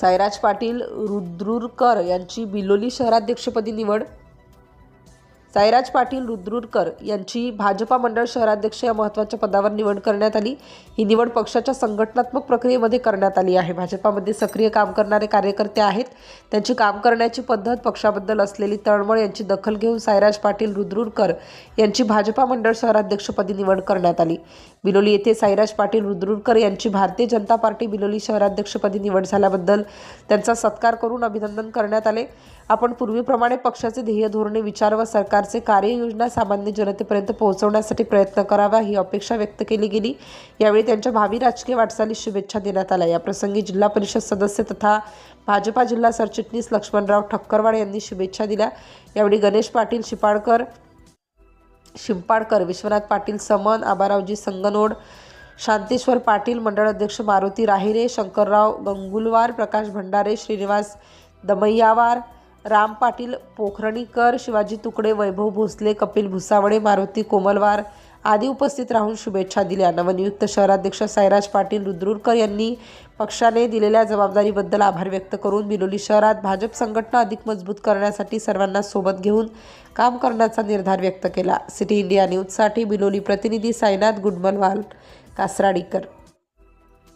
सायराज पाटील रुद्रुरकर यांची बिलोली शहराध्यक्षपदी निवड साईराज पाटील रुद्रुरकर यांची भाजपा मंडळ शहराध्यक्ष या महत्त्वाच्या पदावर निवड करण्यात आली. ही निवड पक्षाच्या संघटनात्मक प्रक्रियेमध्ये करण्यात आली आहे. भाजपामध्ये सक्रिय काम करणारे कार्यकर्ते आहेत. त्यांची काम करण्याची पद्धत पक्षाबद्दल असलेली तळमळ यांची दखल घेऊन सायराज पाटील रुद्रुरकर यांची भाजपा मंडळ शहराध्यक्षपदी निवड करण्यात आली. बिलोली येथे साईराज पाटील रुद्रुरकर यांची भारतीय जनता पार्टी बिलोली शहराध्यक्षपदी निवड झाल्याबद्दल त्यांचा सत्कार करून अभिनंदन करण्यात आले. आपण पूर्वीप्रमाणे पक्षाचे ध्येय धोरणे विचार व सरकारचे कार्ययोजना सामान्य जनतेपर्यंत पोहोचवण्यासाठी प्रयत्न करावा ही अपेक्षा व्यक्त केली गेली. यावेळी त्यांच्या भावी राजकीय वाटचालीस शुभेच्छा देण्यात आल्या. याप्रसंगी जिल्हा परिषद सदस्य तथा भाजपा जिल्हा सरचिटणीस लक्ष्मणराव ठक्करवाड यांनी शुभेच्छा दिल्या. यावेळी गणेश पाटील शिपाडकर शिंपाडकर विश्वनाथ पाटील समन आबारावजी संगनोड शांतेश्वर पाटील मंडळ अध्यक्ष मारुती राहिरे शंकरराव गंगुलवार प्रकाश भंडारे श्रीनिवास दमय्यावार राम पाटील पोखरणीकर शिवाजी तुकडे वैभव भोसले कपिल भुसावळे मारुती कोमलवार आदी उपस्थित राहून शुभेच्छा दिल्या. नवनियुक्त शहराध्यक्ष सायराज पाटील रुद्रुरकर यांनी पक्षाने दिलेल्या जबाबदारीबद्दल आभार व्यक्त करून बिलोली शहरात भाजप संघटना अधिक मजबूत करण्यासाठी सर्वांना सोबत घेऊन काम करण्याचा निर्धार व्यक्त केला. सिटी इंडिया न्यूजसाठी बिलोली प्रतिनिधी साईनाथ गुडमलवाल कासराडीकर.